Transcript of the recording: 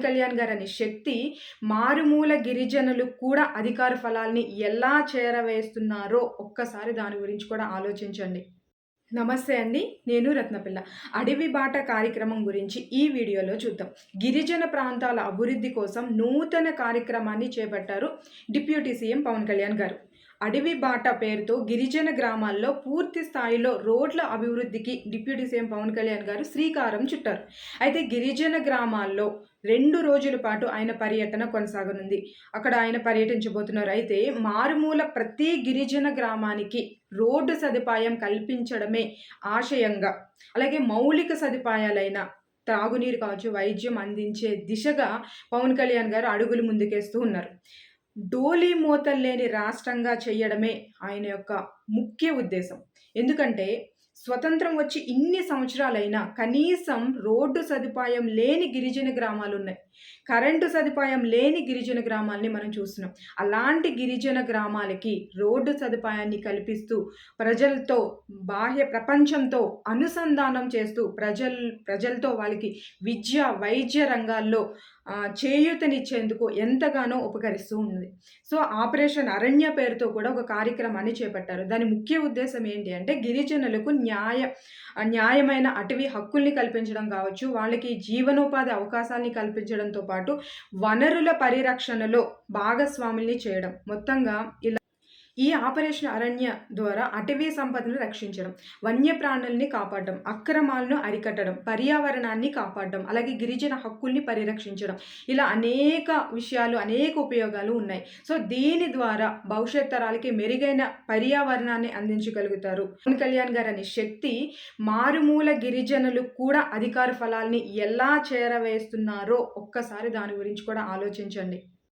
పవన్ కళ్యాణ్ గారు అనే శక్తి మారుమూల గిరిజనులు కూడా అధికార ఫలాల్ని ఎలా చేరవేస్తున్నారో ఒక్కసారి దాని గురించి కూడా ఆలోచించండి. నమస్తే అండి నేను రత్నపిల్ల. అడవి బాట కార్యక్రమం గురించి ఈ వీడియోలో చూద్దాం. గిరిజన ప్రాంతాల అభివృద్ధి కోసం నూతన కార్యక్రమాన్ని చేపట్టారు డిప్యూటీ సీఎం పవన్ కళ్యాణ్ గారు. అడవి బాట పేరుతో గిరిజన గ్రామాల్లో పూర్తి స్థాయిలో రోడ్ల అభివృద్ధికి డిప్యూటీ సీఎం పవన్ కళ్యాణ్ గారు శ్రీకారం చుట్టారు. అయితే గిరిజన గ్రామాల్లో రెండు రోజుల పాటు ఆయన పర్యటన కొనసాగనుంది. అక్కడ ఆయన పర్యటించబోతున్నారు. అయితే మారుమూల ప్రతి గిరిజన గ్రామానికి రోడ్డు సదుపాయం కల్పించడమే ఆశయంగా అలాగే మౌలిక సదుపాయాలైన త్రాగునీరు కావచ్చు వైద్యం అందించే దిశగా పవన్ కళ్యాణ్ గారు అడుగులు ముందుకేస్తూ ఉన్నారు. డోలీ మూతలు లేని రాష్ట్రంగా చేయడమే ఆయన యొక్క ముఖ్య ఉద్దేశం. ఎందుకంటే స్వతంత్రం వచ్చి ఇన్ని సంవత్సరాలైనా కనీసం రోడ్డు సదుపాయం లేని గిరిజన గ్రామాలు ఉన్నాయి. కరెంటు సదుపాయం లేని గిరిజన గ్రామాలని మనం చూస్తున్నాం. అలాంటి గిరిజన గ్రామాలకి రోడ్డు సదుపాయాన్ని కల్పిస్తూ ప్రజలతో బాహ్య ప్రపంచంతో అనుసంధానం చేస్తూ ప్రజల్ ప్రజలతో వాళ్ళకి విద్య వైద్య రంగాల్లో చేయూతనిచ్చేందుకు ఎంతగానో ఉపకరిస్తూ ఉంది సో ఆపరేషన్ అరణ్య పేరుతో కూడా ఒక కార్యక్రమాన్ని చేపట్టారు. దాని ముఖ్య ఉద్దేశం ఏంటి అంటే గిరిజనులకు న్యాయ న్యాయమైన అటవీ హక్కుల్ని కల్పించడం కావచ్చు వాళ్ళకి జీవనోపాధి అవకాశాన్ని కల్పించడంతో పాటు వనరుల పరిరక్షణలో భాగస్వాముల్ని చేయడం. మొత్తంగా ఇలా ఈ ఆపరేషన్ అరణ్య ద్వారా అటవీ సంపదను రక్షించడం వన్యప్రాణుల్ని కాపాడడం అక్రమాలను అరికట్టడం పర్యావరణాన్ని కాపాడడం అలాగే గిరిజన హక్కుల్ని పరిరక్షించడం ఇలా అనేక విషయాలు అనేక ఉపయోగాలు ఉన్నాయి. సో దీని ద్వారా భవిష్యత్ తరాలకి మెరుగైన పర్యావరణాన్ని అందించగలుగుతారు. పవన్ కళ్యాణ్ గారు అనే శక్తి మారుమూల గిరిజనులు కూడా అధికార ఫలాల్ని ఎలా చేరవేస్తున్నారో ఒక్కసారి దాని గురించి కూడా ఆలోచించండి.